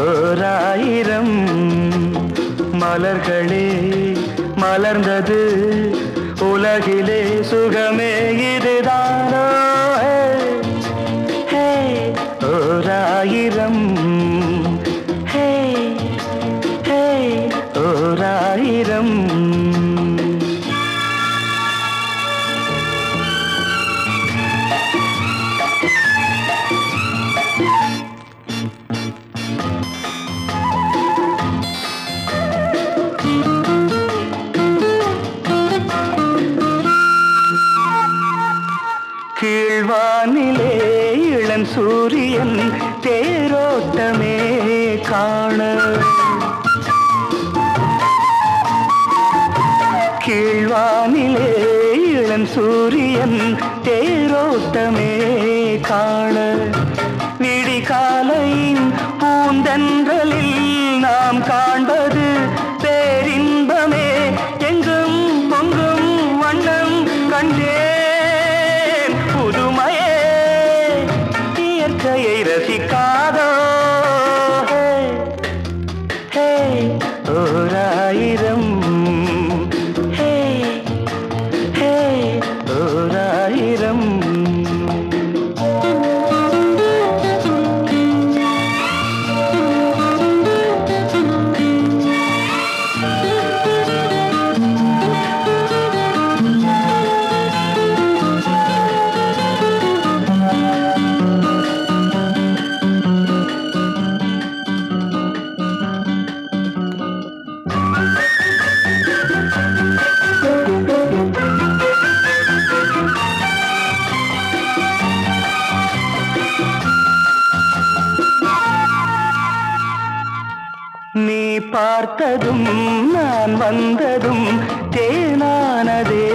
ஓராயிரம் மலர்களே மலர்ந்தது உலகிலே சுகமே இதுதானோ? ஏய், ஏய் ஓராயிரம் இளம் சூரியன் தேரோட்டமே காண. கீழ்வானிலே இளன் சூரியன் தேரோட்டமே காண. விடிகாலையின் பூந்தன்றலில் நாம் காண்பது ஓராயிரம் பார்த்ததும் நான் வந்ததும் தேனானதே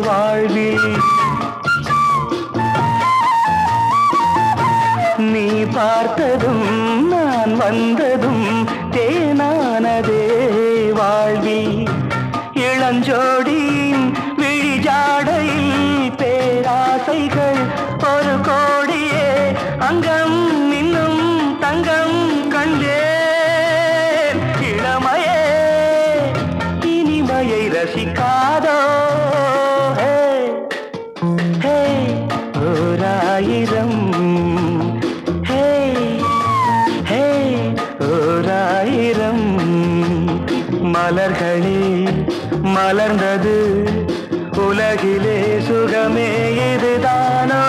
வாழ்வில் நீ பார்த்ததும் நான் வந்ததும் தேனானதே வாழ்வி. இளஞ்சோடியின் விழிஜாடையில் பேராசைகள் ஒரு கோடியே அங்க மாயை ரசிக்காதோ? ஓராயிரம். ஹே ஹே ஓராயிரம். மலர்களே மலர்ந்தது உலகிலே சுகமே இதுதானோ?